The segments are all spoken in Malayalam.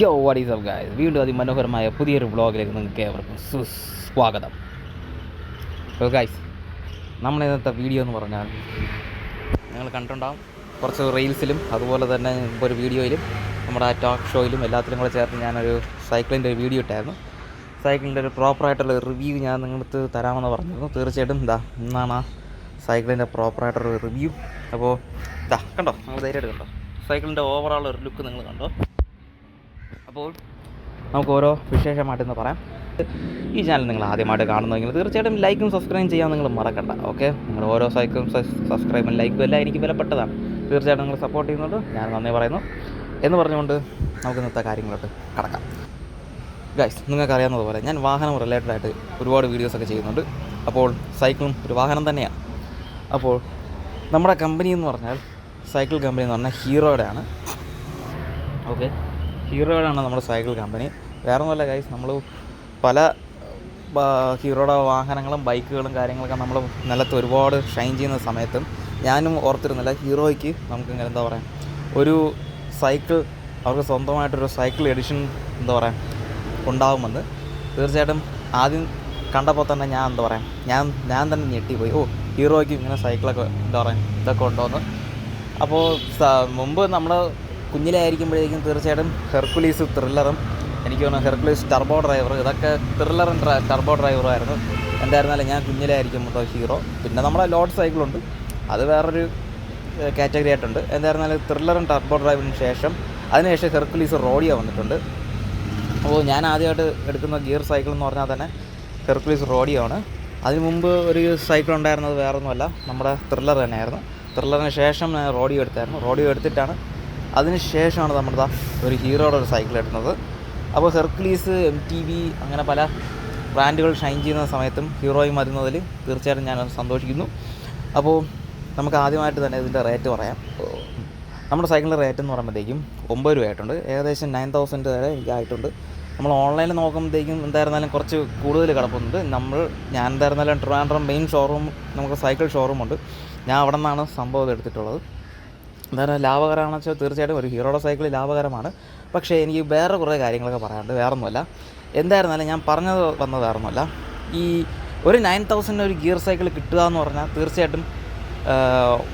യോ വാട്ട് ഈസ് ഗായ്സ് വീണ്ടും അതിമനോഹരമായ പുതിയൊരു വ്ളോഗിലേക്ക് നിങ്ങൾക്ക് ഏവർക്കും സുസ്വാഗതം ഗായ്സ് നമ്മൾ ഇന്നത്തെ വീഡിയോ എന്ന് പറഞ്ഞാൽ നിങ്ങൾ കണ്ടിട്ടുണ്ടാവും. കുറച്ച് റീൽസിലും അതുപോലെ തന്നെ ഒരു വീഡിയോയിലും നമ്മുടെ ടോക്ക് ഷോയിലും എല്ലാത്തിലും കൂടെ ചേർത്ത് ഞാനൊരു സൈക്കിളിന്റെ ഒരു വീഡിയോ ഇട്ടായിരുന്നു. സൈക്കിളിന്റെ ഒരു പ്രോപ്പറായിട്ടുള്ള റിവ്യൂ ഞാൻ നിങ്ങൾക്ക് തരാമെന്ന് പറഞ്ഞിരുന്നു. തീർച്ചയായിട്ടും ഇതാ ഇന്നാണ് ആ സൈക്കിളിന്റെ പ്രോപ്പറായിട്ടൊരു റിവ്യൂ അപ്പോൾ ഇതാ കണ്ടോ? നമ്മൾ ധൈര്യമായിട്ട് കണ്ടോ? സൈക്കിളിന്റെ ഓവറോൾ ഒരു ലുക്ക് നിങ്ങൾ കണ്ടോ? അപ്പോൾ നമുക്ക് ഓരോ വിശേഷമായിട്ടെന്ന് പറയാം. ഈ ചാനൽ നിങ്ങൾ ആദ്യമായിട്ട് കാണുന്നതെങ്കിൽ തീർച്ചയായിട്ടും ലൈക്കും സബ്സ്ക്രൈബും ചെയ്യാൻ നിങ്ങൾ മറക്കണ്ട ഓക്കെ നിങ്ങൾ ഓരോ സൈക്കും സബ്സ്ക്രൈബും ലൈക്കും എല്ലാം എനിക്ക് വിലപ്പെട്ടതാണ്. തീർച്ചയായിട്ടും നിങ്ങൾ സപ്പോർട്ട് ചെയ്യുന്നുണ്ട്. ഞാൻ നന്ദി പറയുന്നു. എന്ന് പറഞ്ഞുകൊണ്ട് നമുക്ക് ഇന്നത്തെ കാര്യങ്ങളോട്ട് കടക്കാം. ഗൈസ് നിങ്ങൾക്ക് അറിയാവുന്നതുപോലെ ഞാൻ വാഹനം റിലേറ്റഡ് ആയിട്ട് ഒരുപാട് വീഡിയോസൊക്കെ ചെയ്യുന്നുണ്ട്. അപ്പോൾ സൈക്കിളും ഒരു വാഹനം തന്നെയാണ് അപ്പോൾ നമ്മുടെ കമ്പനി എന്ന് പറഞ്ഞാൽ സൈക്കിൾ കമ്പനി എന്ന് പറഞ്ഞാൽ ഹീറോയുടെ ആണ് ഓക്കെ ഹീറോയുടെ ആണ് നമ്മുടെ സൈക്കിൾ കമ്പനി. വേറെ ഒന്നുമല്ല ഗൈസ് നമ്മൾ പല ഹീറോയുടെ വാഹനങ്ങളും ബൈക്കുകളും കാര്യങ്ങളൊക്കെ നമ്മൾ നിലത്ത് ഒരുപാട് ഷൈൻ ചെയ്യുന്ന സമയത്തും ഞാനും ഓർത്തിരുന്നില്ല ഹീറോയ്ക്ക് നമുക്ക് ഇങ്ങനെ എന്താ പറയുക ഒരു സൈക്കിൾ അവർക്ക് സ്വന്തമായിട്ടൊരു സൈക്കിൾ എഡിഷൻ എന്താ പറയുക ഉണ്ടാകുമെന്ന് തീർച്ചയായിട്ടും ആദ്യം കണ്ടപ്പോൾ തന്നെ ഞാൻ എന്താ പറയുക ഞാൻ ഞാൻ തന്നെ ഞെട്ടിപ്പോയി. ഓ ഹീറോയ്ക്ക് ഇങ്ങനെ സൈക്കിളൊക്കെ എന്താ പറയുക ഇതൊക്കെ ഉണ്ടോയെന്ന് അപ്പോൾ മുമ്പ് നമ്മൾ കുഞ്ഞിലായിരിക്കുമ്പോഴേക്കും തീർച്ചയായിട്ടും ഹെർക്കുലീസ് ത്രില്ലറും എനിക്ക് തോന്നുന്നു ഹെർക്കുലീസ് ടർബോ ഡ്രൈവർ ഇതൊക്കെ ത്രില്ലറും ടർബോ ഡ്രൈവറും ആയിരുന്നു. എന്തായിരുന്നാലും ഞാൻ കുഞ്ഞിലായിരിക്കുമ്പോൾ ഹീറോ പിന്നെ നമ്മുടെ ലോഡ് സൈക്കിളുണ്ട് അത് വേറൊരു കാറ്റഗറി ആയിട്ടുണ്ട്. എന്തായിരുന്നാലും ത്രില്ലറും ടർബോ ഡ്രൈവിന് ശേഷം അതിനുശേഷം ഹെർക്കുലീസ് റോഡിയോ വന്നിട്ടുണ്ട്. അപ്പോൾ ഞാൻ ആദ്യമായിട്ട് എടുക്കുന്ന ഗിയർ സൈക്കിൾ എന്ന് പറഞ്ഞാൽ തന്നെ ഹെർക്കുലീസ് റോഡിയോ ആണ് അതിന് മുമ്പ് ഒരു സൈക്കിൾ ഉണ്ടായിരുന്നത് വേറൊന്നുമല്ല. നമ്മുടെ ത്രില്ലർ തന്നെയായിരുന്നു. ത്രില്ലറിന് ശേഷം ഞാൻ റോഡിയോ എടുത്തായിരുന്നു. റോഡിയോ എടുത്തിട്ടാണ് അതിന് ശേഷമാണ് നമ്മുടെ ഒരു ഹീറോയുടെ ഒരു സൈക്കിൾ എടുക്കുന്നത്. അപ്പോൾ ഹെർക്കുലീസ് എം ടി വി അങ്ങനെ പല ബ്രാൻഡുകൾ ഷൈൻ ചെയ്യുന്ന സമയത്തും ഹീറോയും വരുന്നതിൽ തീർച്ചയായിട്ടും ഞാൻ സന്തോഷിക്കുന്നു. അപ്പോൾ നമുക്ക് ആദ്യമായിട്ട് തന്നെ ഇതിന്റെ റേറ്റ് പറയാം. നമ്മുടെ സൈക്കിളിന്റെ റേറ്റ് എന്ന് പറയുമ്പോഴത്തേക്കും ഒമ്പത് രൂപ ആയിട്ടുണ്ട്. ഏകദേശം നയൻ തൗസൻഡ് വരെ ആയിട്ടുണ്ട് നമ്മൾ ഓൺലൈനിൽ നോക്കുമ്പോഴത്തേക്കും എന്തായിരുന്നാലും കുറച്ച് കൂടുതൽ കിടപ്പുന്നുണ്ട് നമ്മൾ ഞാൻ എന്തായിരുന്നാലും ട്രിവാൻഡ്രം മെയിൻ ഷോറൂം നമുക്ക് സൈക്കിൾ ഷോറൂമുണ്ട് ഞാൻ അവിടെ നിന്നാണ് സംഭവം എടുത്തിട്ടുള്ളത്. എന്തായാലും ലാഭകരമാണെന്ന് വെച്ചാൽ തീർച്ചയായിട്ടും ഒരു ഹീറോയുടെ സൈക്കിൾ ലാഭകരമാണ്. പക്ഷേ എനിക്ക് വേറെ കുറേ കാര്യങ്ങളൊക്കെ പറയാനുണ്ട് വേറെ ഒന്നുമല്ല എന്തായിരുന്നാലും ഞാൻ പറഞ്ഞത് വന്നത് വേറെ ഈ ഒരു നയൻ തൗസൻഡ് ഒരു ഗിയർ സൈക്കിൾ കിട്ടുക എന്ന് പറഞ്ഞാൽ തീർച്ചയായിട്ടും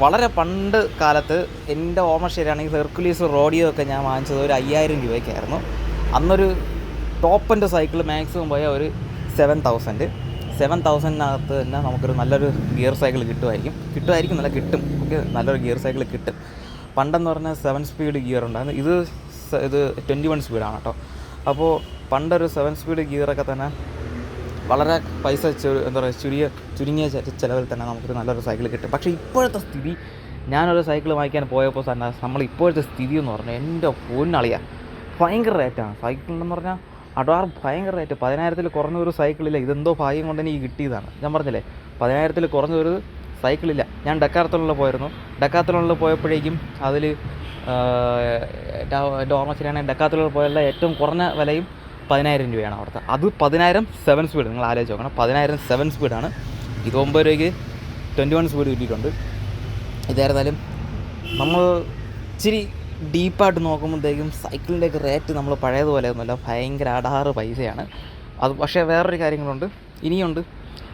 വളരെ പണ്ട് കാലത്ത് എന്റെ ഓർമ്മ ശരിയാണെങ്കിൽ ഹെർക്കുലീസ് റോഡിയോ ഒക്കെ ഞാൻ വാങ്ങിച്ചത് ഒരു അയ്യായിരം രൂപയ്ക്കായിരുന്നു. അന്നൊരു ടോപ്പ് എന്റെ സൈക്കിൾ മാക്സിമം പോയ ഒരു സെവൻ തൗസൻഡ് സെവൻ തൗസൻഡിനകത്ത് തന്നെ നമുക്കൊരു നല്ലൊരു ഗിയർ സൈക്കിൾ കിട്ടുമായിരിക്കും. കിട്ടുമായിരിക്കും നല്ല കിട്ടും. ഓക്കെ നല്ലൊരു ഗിയർ സൈക്കിൾ കിട്ടും. പണ്ടെന്ന് പറഞ്ഞാൽ സെവൻ സ്പീഡ് ഗിയർ ഉണ്ടായിരുന്നു. ഇത് ഇത് ട്വന്റി വൺ സ്പീഡാണ് കേട്ടോ. അപ്പോൾ പണ്ടൊരു സെവൻ സ്പീഡ് ഗിയറൊക്കെ തന്നെ വളരെ പൈസ എന്താ പറയുക ചുരുങ്ങിയ ചുരുങ്ങിയ ചിലവിൽ തന്നെ നമുക്കൊരു നല്ലൊരു സൈക്കിൾ കിട്ടും. പക്ഷേ ഇപ്പോഴത്തെ സ്ഥിതി ഞാനൊരു സൈക്കിൾ വാങ്ങിക്കാൻ പോയപ്പോൾ തന്നെ നമ്മൾ ഇപ്പോഴത്തെ സ്ഥിതി എന്ന് പറഞ്ഞാൽ എന്റെ പൊന്നളിയ. ഭയങ്കര റേറ്റാണ് സൈക്കിളിനെന്ന് പറഞ്ഞാൽ അടാർ ഭയങ്കര റേറ്റ് പതിനായിരത്തിൽ കുറഞ്ഞ ഒരു സൈക്കിളില്ല ഇതെന്തോ ഭാഗ്യം കൊണ്ട് എനിക്ക് കിട്ടിയതാണ്. ഞാൻ പറഞ്ഞില്ലേ പതിനായിരത്തിൽ കുറഞ്ഞ ഒരു സൈക്കിളില്ല ഞാൻ ഡക്കാർത്തണിൽ പോയിരുന്നു. ഡക്കാർത്തണിൽ പോയപ്പോഴേക്കും അതിൽ എന്റെ ഓർമ്മ ശരിയാണെങ്കിൽ ഡക്കാർത്തണിൽ പോയുള്ള ഏറ്റവും കുറഞ്ഞ വിലയും പതിനായിരം രൂപയാണ് അവിടുത്തെ. അത് പതിനായിരം സെവൻ സ്പീഡ് നിങ്ങൾ ആലോചിച്ച് നോക്കണം. പതിനായിരം സെവൻ സ്പീഡാണ് ഇത് ഒമ്പത് രൂപയ്ക്ക് ട്വന്റി വൺ സ്പീഡ് കിട്ടിയിട്ടുണ്ട്. ഇതായിരുന്നാലും നമ്മൾ ഇച്ചിരി ഡീപ്പായിട്ട് നോക്കുമ്പോഴത്തേക്കും സൈക്കിളിന്റെയൊക്കെ റേറ്റ് നമ്മൾ പഴയതുപോലെ ഒന്നുമല്ല ഭയങ്കര അടാറ് പൈസയാണ്. അത് പക്ഷേ വേറൊരു കാര്യങ്ങളുണ്ട്. ഇനിയുണ്ട്.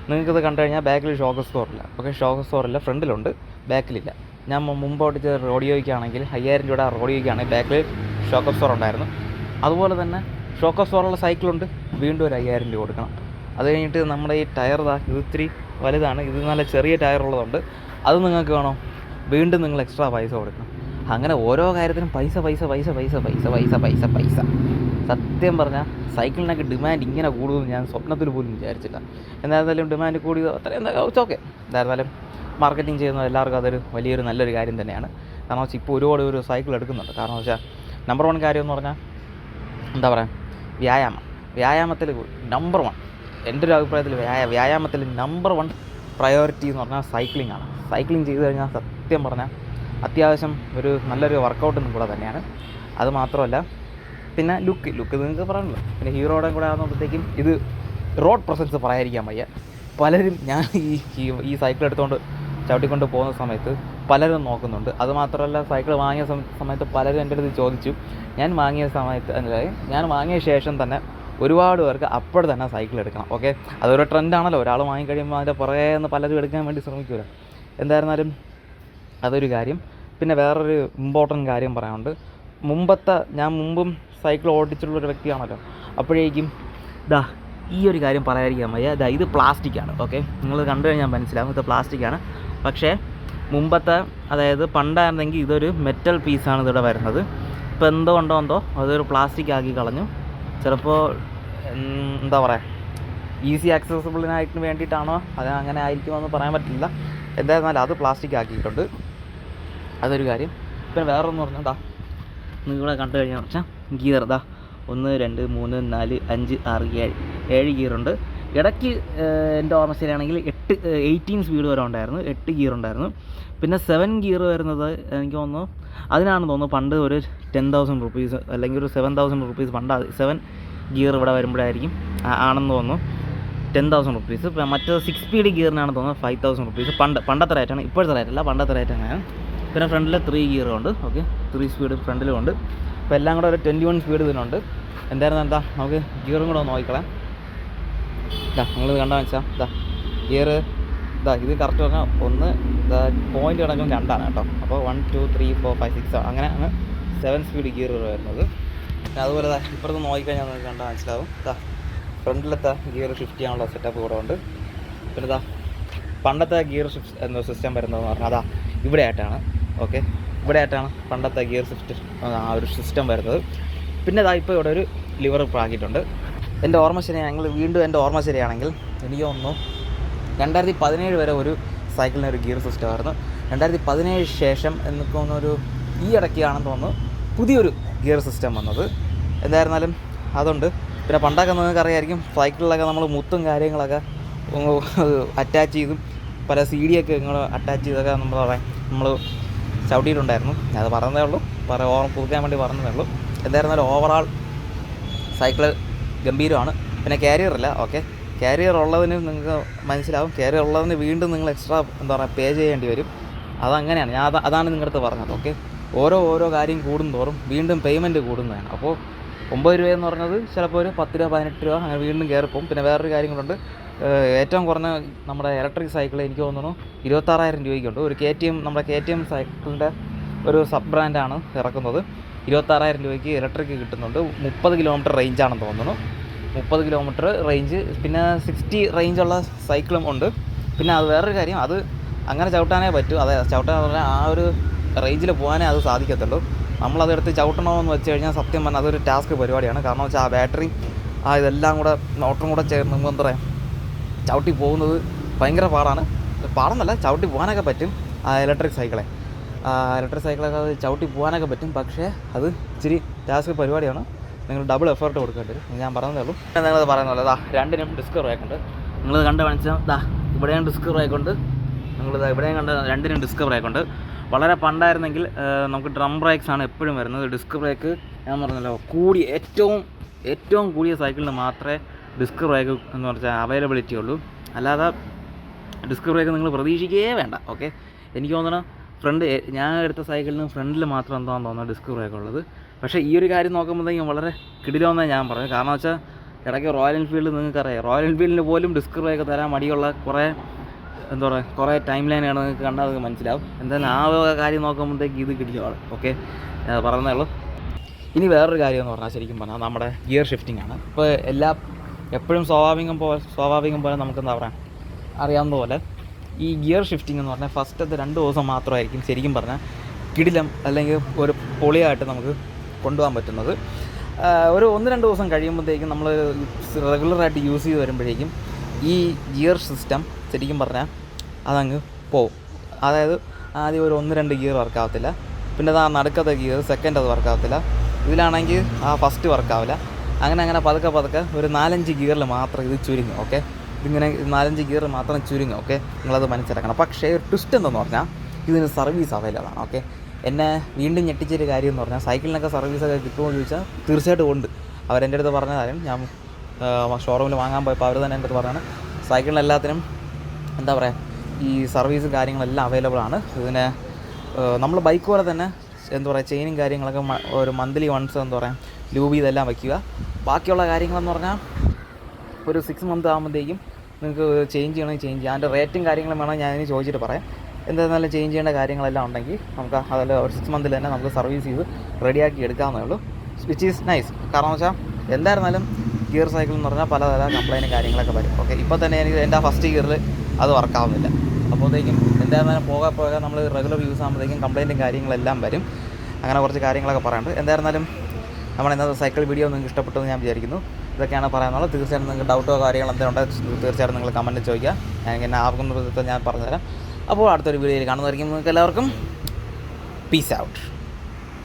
നിങ്ങൾക്കിത് കണ്ടു കഴിഞ്ഞാൽ ബാക്കിൽ ഷോക്ക് സ്റ്റോറില്ല ഓക്കെ ഷോക്ക് സ്റ്റോറില്ല ഫ്രണ്ടിലുണ്ട്. ബാക്കിലില്ല. ഞാൻ മുമ്പോട്ട് മുമ്പ് ഓടിച്ച റോഡിയോയ്ക്കാണെങ്കിൽ അയ്യായിരം രൂപയുടെ റോഡിയോയ്ക്കാണെങ്കിൽ ബാക്കിൽ ഷോക്ക് സ്റ്റോർ ഉണ്ടായിരുന്നു. അതുപോലെ തന്നെ ഷോക്ക് സ്റ്റോറുള്ള സൈക്കിളുണ്ട്. വീണ്ടും ഒരു അയ്യായിരം രൂപ കൊടുക്കണം. അത് കഴിഞ്ഞിട്ട് നമ്മുടെ ഈ ടയർ ഇത് ഇത്തിരി വലുതാണ്. ഇത് നല്ല ചെറിയ ടയർ ഉള്ളതുകൊണ്ട് അത് നിങ്ങൾക്ക് വേണോ? വീണ്ടും നിങ്ങൾ എക്സ്ട്രാ പൈസ കൊടുക്കണം. അങ്ങനെ ഓരോ കാര്യത്തിനും പൈസ പൈസ പൈസ പൈസ പൈസ പൈസ പൈസ പൈസ. സത്യം പറഞ്ഞാൽ സൈക്കിളിനൊക്കെ ഡിമാൻഡ് ഇങ്ങനെ കൂടുമെന്ന് ഞാൻ സ്വപ്നത്തിൽ പോലും വിചാരിച്ചില്ല. എന്തായിരുന്നാലും ഡിമാൻഡ് കൂടി അത്രയും ഓക്കെ എന്തായിരുന്നാലും മാർക്കറ്റിംഗ് ചെയ്യുന്നത് എല്ലാവർക്കും അതൊരു വലിയൊരു നല്ലൊരു കാര്യം തന്നെയാണ്. കാരണം വെച്ചാൽ ഇപ്പോൾ ഒരുപാട് ഒരു സൈക്കിൾ എടുക്കുന്നുണ്ട്. കാരണം വെച്ചാൽ നമ്പർ വൺ കാര്യം എന്ന് പറഞ്ഞാൽ എന്താ പറയുക വ്യായാമം. വ്യായാമത്തിൽ നമ്പർ വൺ എന്റെ ഒരു അഭിപ്രായത്തിൽ വ്യായ വ്യായാമത്തിൽ നമ്പർ വൺ പ്രയോറിറ്റി എന്ന് പറഞ്ഞാൽ സൈക്ലിംഗ് ആണ്. സൈക്ലിംഗ് ചെയ്ത് കഴിഞ്ഞാൽ സത്യം പറഞ്ഞാൽ അത്യാവശ്യം ഒരു നല്ലൊരു വർക്കൗട്ടും കൂടെ തന്നെയാണ്. അത് മാത്രമല്ല പിന്നെ ലുക്ക് ലുക്ക് നിങ്ങൾക്ക് പറയണല്ലോ പിന്നെ ഹീറോയുടെ കൂടെ ആകുമ്പോഴത്തേക്കും ഇത് റോഡ് പ്രസൻസ് പറയാതിരിക്കാൻ വയ്യ. പലരും ഞാൻ ഈ ഈ- സൈക്കിൾ എടുത്തുകൊണ്ട് ചവിട്ടിക്കൊണ്ട് പോകുന്ന സമയത്ത് പലരും നോക്കുന്നുണ്ട്. അതുമാത്രമല്ല സൈക്കിൾ വാങ്ങിയ സമ- സമയത്ത് പലരും എന്റെ അടുത്ത് ചോദിച്ചു. ഞാൻ വാങ്ങിയ സമയത്ത് അതായത് ഞാൻ വാങ്ങിയ ശേഷം തന്നെ ഒരുപാട് പേർക്ക് അപ്പോൾ തന്നെ സൈക്കിൾ എടുക്കണം ഓക്കെ അതൊരു ട്രെൻഡാണല്ലോ ഒരാൾ വാങ്ങിക്കഴിയുമ്പോൾ അതിന്റെ പുറകെ നിന്ന് പലരും എടുക്കാൻ വേണ്ടി ശ്രമിക്കുമല്ലോ എന്തായിരുന്നാലും അതൊരു കാര്യം. പിന്നെ വേറൊരു ഇമ്പോർട്ടന്റ് കാര്യം പറയാനുണ്ട്. മുമ്പത്തെ ഞാൻ മുമ്പും സൈക്കിൾ ഓടിച്ചിട്ടുള്ളൊരു വ്യക്തിയാണല്ലോ. അപ്പോഴേക്കും ദാ ഈ ഒരു കാര്യം പറയാതിരിക്കാൻ വയ്യ. ദാ ഇത് പ്ലാസ്റ്റിക്കാണ് ഓക്കെ നിങ്ങൾ കണ്ടു കഴിഞ്ഞാൽ മനസ്സിലാവും ഇത് പ്ലാസ്റ്റിക്കാണ് പക്ഷേ മുമ്പത്തെ അതായത് പണ്ടായിരുന്നെങ്കിൽ ഇതൊരു മെറ്റൽ പീസാണ് ഇതിവിടെ വരുന്നത്. ഇപ്പോൾ എന്തോ ഉണ്ടോ എന്തോ അതൊരു പ്ലാസ്റ്റിക് ആക്കി കളഞ്ഞു. ചിലപ്പോൾ എന്താ പറയുക ഈസി ആക്സസിബിളിനായിട്ട് വേണ്ടിയിട്ടാണോ? അത് അങ്ങനെ ആയിരിക്കുമെന്ന് പറയാൻ പറ്റില്ല. എന്തായിരുന്നാലും അത് പ്ലാസ്റ്റിക് ആക്കിയിട്ടുണ്ട്. അതൊരു കാര്യം. പിന്നെ വേറൊന്ന് പറഞ്ഞാൽ ദാ നിങ്ങളെ കണ്ടു കഴിഞ്ഞാൽ വെച്ചാൽ ഗിയർ ദാ ഒന്ന് രണ്ട് മൂന്ന് നാല് അഞ്ച് ആറ് ഏഴ് ഏഴ് ഗിയറുണ്ട് ഇടയ്ക്ക് എന്റെ ഓർമ്മശ്ശേരിയാണെങ്കിൽ എട്ട് എയ്റ്റീൻ സ്പീഡ് വരെ ഉണ്ടായിരുന്നു. എട്ട് ഗിയർ ഉണ്ടായിരുന്നു. പിന്നെ സെവൻ ഗിയർ വരുന്നത് എനിക്ക് തോന്നുന്നു അതിനാണ് തോന്നുന്നു പണ്ട് ഒരു ടെൻ തൗസൻഡ് റുപ്പീസ് അല്ലെങ്കിൽ ഒരു സെവൻ തൗസൻഡ് റുപ്പീസ് പണ്ട് സെവൻ ഗിയർ ഇവിടെ വരുമ്പോഴായിരിക്കും ആണെന്ന് തോന്നുന്നു. ടെൻ തൗസൻഡ് റുപ്പീസ് മറ്റേ സിക്സ് സ്പീഡ് ഗിയറിനാണ് തോന്നുന്നത് ഫൈവ് തൗസൻഡ് റുപ്പീസ് പണ്ട് പണ്ടത്തെ റേറ്റാണ് ഇപ്പോഴത്തെ റേറ്റല്ല പണ്ടത്തെ റേറ്റ് അങ്ങനെയാണ് പിന്നെ ഫ്രണ്ടിൽ ത്രീ ഗിയറും ഉണ്ട്. ഓക്കെ ത്രീ സ്പീഡ് ഫ്രണ്ടിലും ഉണ്ട്. അപ്പോൾ എല്ലാം കൂടെ ഒരു ട്വന്റി വൺ സ്പീഡ് ഇതിനുണ്ട്. എന്തായിരുന്നു എന്താ? നമുക്ക് ഗിയറും കൂടെ ഒന്ന് നോക്കിക്കളാം. ഇതാ നിങ്ങൾ കണ്ടാൽ വെച്ചാൽ ഇതാ ഗിയർ ഇതാ ഇത് കറക്റ്റ് പറഞ്ഞാൽ ഒന്ന് ഇതാ പോയിന്റ് കിടക്കും രണ്ടാണ് കേട്ടോ. അപ്പോൾ one two three four five six അങ്ങനെയാണ് സെവൻ സ്പീഡ് ഗിയർ വരുന്നത്. പിന്നെ അതുപോലെ ദാ ഇപ്പുറത്ത് നോക്കിക്കഴിഞ്ഞാൽ നിങ്ങൾക്ക് കണ്ടാൽ മനസ്സിലാവും. ഇതാ ഫ്രണ്ടിലത്തെ ഗിയർ ഷിഫ്റ്റ് ചെയ്യാനുള്ള സെറ്റപ്പ് കൂടെ ഉണ്ട്. പിന്നെ ഇതാ പണ്ടത്തെ ഗിയർ സിസ്റ്റം വരുന്നതെന്ന് പറഞ്ഞാൽ അതാ ഇവിടെ ആയിട്ടാണ് ഓക്കെ. ഇവിടെ ആയിട്ടാണ് പണ്ടത്തെ ഗിയർ സിസ്റ്റം ആ ഒരു സിസ്റ്റം വരുന്നത്. പിന്നെ ഇതാ ഇപ്പോൾ ഇവിടെ ഒരു ലിവർ പ്രാക്കിയിട്ടുണ്ട് എന്റെ ഓർമ്മ ശരിയാണെങ്കിൽ വീണ്ടും എന്റെ ഓർമ്മ ശരിയാണെങ്കിൽ എനിക്ക് രണ്ടായിരത്തി പതിനേഴ് വരെ ഒരു സൈക്കിളിന് ഒരു ഗിയർ സിസ്റ്റം ആയിരുന്നു. രണ്ടായിരത്തി പതിനേഴ് ശേഷം എനിക്ക് തോന്നുന്നൊരു ഈ ഇടയ്ക്കാണെന്ന് തോന്നുന്നു പുതിയൊരു ഗിയർ സിസ്റ്റം വന്നത്. എന്തായിരുന്നാലും അതുണ്ട്. പിന്നെ പണ്ടൊക്കെ നിങ്ങൾക്ക് അറിയായിരിക്കും സൈക്കിളിലൊക്കെ നമ്മൾ മുത്തും കാര്യങ്ങളൊക്കെ അറ്റാച്ച് ചെയ്തും പല സി ഡി ഒക്കെ നിങ്ങൾ അറ്റാച്ച് ചെയ്തൊക്കെ നമ്മൾ പറയാം. നമ്മൾ ചവിട്ടിയിട്ടുണ്ടായിരുന്നു. അത് പറഞ്ഞതേ ഉള്ളൂ. പറ ഓർമ്മ പുതുക്കാൻ വേണ്ടി പറഞ്ഞതേ ഉള്ളൂ. എന്തായിരുന്നാലും ഓവറാൾ സൈക്കിൾ ഗംഭീരമാണ്. പിന്നെ കാരിയർ ഇല്ല ഓക്കെ കാരിയർ ഉള്ളതിന് നിങ്ങൾക്ക് മനസ്സിലാവും. കാരിയർ ഉള്ളതിന് വീണ്ടും നിങ്ങൾ എക്സ്ട്രാ എന്താ പറയുക പേ ചെയ്യേണ്ടി വരും. അതങ്ങനെയാണ്. ഞാൻ അതാ അതാണ് നിങ്ങളുടെ അടുത്ത് പറഞ്ഞത് ഓക്കെ ഓരോ ഓരോ കാര്യം കൂടുന്തോറും വീണ്ടും പേയ്മെന്റ് കൂടുന്നതാണ്. അപ്പോൾ ഒമ്പത് രൂപയെന്ന് പറഞ്ഞത് ചിലപ്പോൾ ഒരു പത്ത് രൂപ പതിനെട്ട് രൂപ അങ്ങനെ വീണ്ടും കയറിപ്പോവും പിന്നെ വേറൊരു കാര്യം കൊണ്ടുണ്ട് ഏഹ് ഏറ്റവും കുറഞ്ഞ നമ്മുടെ ഇലക്ട്രിക് സൈക്കിൾ എനിക്ക് തോന്നുന്നു ഇരുപത്താറായിരം രൂപയ്ക്കുണ്ട്. ഒരു കെ ടി എം നമ്മുടെ കെ ടി എം സൈക്കിളിന്റെ ഒരു സബ് ബ്രാൻഡാണ് ഇറക്കുന്നത്. ഇരുപത്താറായിരം രൂപയ്ക്ക് ഇലക്ട്രിക് കിട്ടുന്നുണ്ട്. മുപ്പത് കിലോമീറ്റർ റേഞ്ചാണെന്ന് തോന്നുന്നു. മുപ്പത് കിലോമീറ്റർ റേഞ്ച് പിന്നെ സിക്സ്റ്റി റേഞ്ചുള്ള സൈക്കിളും ഉണ്ട്. പിന്നെ അത് വേറൊരു കാര്യം അത് അങ്ങനെ ചവിട്ടാനേ പറ്റൂ. അതെ ചവിട്ടാൻ പറഞ്ഞാൽ ആ ഒരു റേഞ്ചിൽ പോകാനേ അത് സാധിക്കത്തുള്ളൂ. നമ്മളതെടുത്ത് ചവിട്ടണമെന്ന് വെച്ച് കഴിഞ്ഞാൽ സത്യം പറഞ്ഞാൽ അതൊരു ടാസ്ക് പരിപാടിയാണ്. കാരണം വെച്ചാൽ ആ ബാറ്ററി ആ ഇതെല്ലാം കൂടെ മോട്ടറും കൂടെ ചേർന്ന് എന്താ പറയുക ചവിട്ടി പോകുന്നത് ഭയങ്കര പാടാണ്. പാടെന്നല്ല ചവിട്ടി പോകാനൊക്കെ പറ്റും ഇലക്ട്രിക് സൈക്കിളെ ഇലക്ട്രിക് സൈക്കിളൊക്കെ അത് ചവിട്ടി പോകാനൊക്കെ പറ്റും പക്ഷേ അത് ഇച്ചിരി ടാസ്ക് പരിപാടിയാണ്. നിങ്ങൾ ഡബിൾ എഫേർട്ട് കൊടുക്കേണ്ടി വരും ഞാൻ പറഞ്ഞതേ ഉള്ളൂ. നിങ്ങളത് പറയുന്നത് ദാ രണ്ടിനും ഡിസ്ക് ആയിക്കൊണ്ട് നിങ്ങൾ കണ്ട് കാണിച്ചാൽ ദാ ഇവിടെയും ഡിസ്ക് ആയിക്കൊണ്ട് നിങ്ങൾ ഇവിടെയും കണ്ട രണ്ടിനും ഡിസ്ക് ആയിക്കൊണ്ട് വളരെ പണ്ടായിരുന്നെങ്കിൽ നമുക്ക് ഡ്രം ബ്രേക്സ് ആണ് എപ്പോഴും വരുന്നത്. ഡിസ്ക് ബ്രേക്ക് ഞാൻ പറഞ്ഞല്ലോ കൂടി ഏറ്റവും ഏറ്റവും കൂടിയ സൈക്കിളിന് മാത്രമേ ഡിസ്ക് ബ്രേക്ക് എന്ന് പറഞ്ഞാൽ അവൈലബിലിറ്റി ഉള്ളൂ. അല്ലാതെ ഡിസ്ക് ബ്രേക്ക് നിങ്ങൾ പ്രതീക്ഷിക്കുകയേ വേണ്ട ഓക്കെ എനിക്ക് തോന്നണം ഫ്രണ്ട് ഞാൻ എടുത്ത സൈക്കിളിന് ഫ്രണ്ടിൽ മാത്രം എന്താണെന്ന് തോന്നുന്നു ഡിസ്ക് ബ്രേക്ക് ഉള്ളത്. പക്ഷേ ഈ ഒരു കാര്യം നോക്കുമ്പോഴത്തേക്കും വളരെ കിടിലമെന്നേ ഞാൻ പറഞ്ഞു കാരണം വെച്ചാൽ ഇടയ്ക്ക് റോയൽ എൻഫീൽഡ് നിങ്ങൾക്കറിയാം. റോയൽ എൻഫീൽഡിന് പോലും ഡിസ്ക് ബ്രേക്ക് തരാൻ മടിയുള്ള കുറേ എന്താ പറയുക കുറേ ടൈം ലൈനാണ് നിങ്ങൾക്ക് കണ്ടാൽ നിങ്ങൾക്ക് മനസ്സിലാവും. എന്തായാലും ആ കാര്യം നോക്കുമ്പോഴത്തേക്ക് ഇത് കിടിലമാണ് ഓക്കെ പറഞ്ഞതേ ഉള്ളൂ. ഇനി വേറൊരു കാര്യം എന്ന് പറഞ്ഞാൽ ശരിക്കും പറഞ്ഞാൽ നമ്മുടെ ഗിയർ ഷിഫ്റ്റിംഗ് ആണ്. ഇപ്പോൾ എല്ലാ എപ്പോഴും സ്വാഭാവികം പോലെ സ്വാഭാവികം പോലെ നമുക്ക് എന്താ പറയുക അറിയാവുന്ന പോലെ ഈ ഗിയർ ഷിഫ്റ്റിംഗ് എന്ന് പറഞ്ഞാൽ ഫസ്റ്റത്തെ രണ്ട് ദിവസം മാത്രമായിരിക്കും ശരിക്കും പറഞ്ഞാൽ കിടിലം അല്ലെങ്കിൽ ഒരു പൊളിയായിട്ട് നമുക്ക് കൊണ്ടുപോകാൻ പറ്റുന്നത്. ഒരു ഒന്ന് രണ്ട് ദിവസം കഴിയുമ്പോഴത്തേക്കും നമ്മൾ റെഗുലറായിട്ട് യൂസ് ചെയ്ത് വരുമ്പോഴേക്കും ഈ ഗിയർ സിസ്റ്റം ശരിക്കും പറഞ്ഞാൽ അതങ്ങ് പോവും. അതായത് ആദ്യം ഒരു ഒന്ന് രണ്ട് ഗിയർ വർക്കാവത്തില്ല പിന്നെ അത് ആ നടുക്കത്തെ ഗിയർ സെക്കൻഡ് അത് വർക്കാവത്തില്ല ഇതിലാണെങ്കിൽ ആ ഫസ്റ്റ് വർക്കാവില്ല അങ്ങനെ അങ്ങനെ പതുക്കെ പതുക്കെ ഒരു നാലഞ്ച് ഗിയറിൽ മാത്രം ഇത് ചുരുങ്ങും ഓക്കെ ഇതിങ്ങനെ നാലഞ്ച് ഗിയർ മാത്രം ചുരുങ്ങും ഓക്കെ നിങ്ങളത് മനസ്സിലാക്കണം. പക്ഷേ ഒരു ട്വിസ്റ്റ് എന്തെന്ന് പറഞ്ഞാൽ ഇതിന് സർവീസ് അവൈലബിൾ ആണ് ഓക്കെ എന്നെ വീണ്ടും ഞെട്ടിച്ചൊരു കാര്യം എന്ന് പറഞ്ഞാൽ സൈക്കിളിനൊക്കെ സർവീസൊക്കെ കിട്ടുമോ എന്ന് ചോദിച്ചാൽ തീർച്ചയായിട്ടും ഉണ്ട്. അവരെന്റെ അടുത്ത് പറഞ്ഞ കാര്യം ഞാൻ ഷോറൂമിൽ വാങ്ങാൻ പോയപ്പോൾ അവർ തന്നെ എന്റെ അടുത്ത് പറഞ്ഞാണ് സൈക്കിളിനെല്ലാത്തിനും എന്താ പറയുക ഈ സർവീസും കാര്യങ്ങളെല്ലാം അവൈലബിൾ ആണ്. ഇതിന് നമ്മൾ ബൈക്ക് പോലെ തന്നെ എന്താ പറയുക ചെയിനും കാര്യങ്ങളൊക്കെ ഒരു മന്ത്ലി വൺസ് എന്താ പറയുക ലൂബ് ചെയ്തെല്ലാം വയ്ക്കുക. ബാക്കിയുള്ള കാര്യങ്ങളെന്ന് പറഞ്ഞാൽ ഒരു സിക്സ് മന്ത് ആകുമ്പോഴത്തേക്കും നിങ്ങൾക്ക് ചേഞ്ച് ചെയ്യണമെങ്കിൽ ചേഞ്ച് ചെയ്യാം. അതിന്റെ റേറ്റും കാര്യങ്ങളും വേണമെങ്കിൽ ഞാൻ ചോദിച്ചിട്ട് പറയാം. എന്തായിരുന്നാലും ചേഞ്ച് ചെയ്യേണ്ട കാര്യങ്ങളെല്ലാം ഉണ്ടെങ്കിൽ നമുക്ക് അതെല്ലാം ഒരു സിക്സ് മന്തിൽ തന്നെ നമുക്ക് സർവീസ് ചെയ്ത് റെഡിയാക്കി എടുക്കാവുന്നേ ഉള്ളൂ. വിച്ച് ഈസ് നൈസ് കാരണം വെച്ചാൽ എന്തായിരുന്നാലും ഗിയർ സൈക്കിൾ എന്ന് പറഞ്ഞാൽ പലതര കംപ്ലൈന്റും കാര്യങ്ങളൊക്കെ വരും. ഓക്കെ ഇപ്പോൾ തന്നെ എനിക്ക് എന്റെ ഫസ്റ്റ് ഗിയറിൽ അത് വർക്കാവുന്നില്ല അപ്പോഴത്തേക്കും എന്തായിരുന്നാലും പോകാൻ പോകാൻ നമ്മൾ റെഗുലർ യൂസ് ആകുമ്പോഴത്തേക്കും കംപ്ലൈന്റും കാര്യങ്ങളെല്ലാം വരും. അങ്ങനെ കുറച്ച് കാര്യങ്ങളൊക്കെ പറയാനുണ്ട്. എന്തായിരുന്നാലും നമ്മുടെ ഇന്നത്തെ സൈക്കിൾ വീഡിയോ നിങ്ങൾക്ക് ഇഷ്ടപ്പെട്ടെന്ന് ഞാൻ വിചാരിക്കുന്നു. ഇതൊക്കെയാണ് പറയാനുള്ളത്. തീർച്ചയായിട്ടും നിങ്ങൾക്ക് ഡൗട്ടോ കാര്യങ്ങൾ എന്തെങ്കിലും ഉണ്ടെങ്കിൽ തീർച്ചയായിട്ടും നിങ്ങൾ കമന്റ് ചോദിക്കുക. ഞാൻ എന്നെ ആർക്കുന്ന ഞാൻ പറഞ്ഞുതരാം. അപ്പോൾ അടുത്തൊരു വീഡിയോയിൽ കാണുന്നതായിരിക്കും. നിങ്ങൾക്ക് എല്ലാവർക്കും പീസ് ഔട്ട്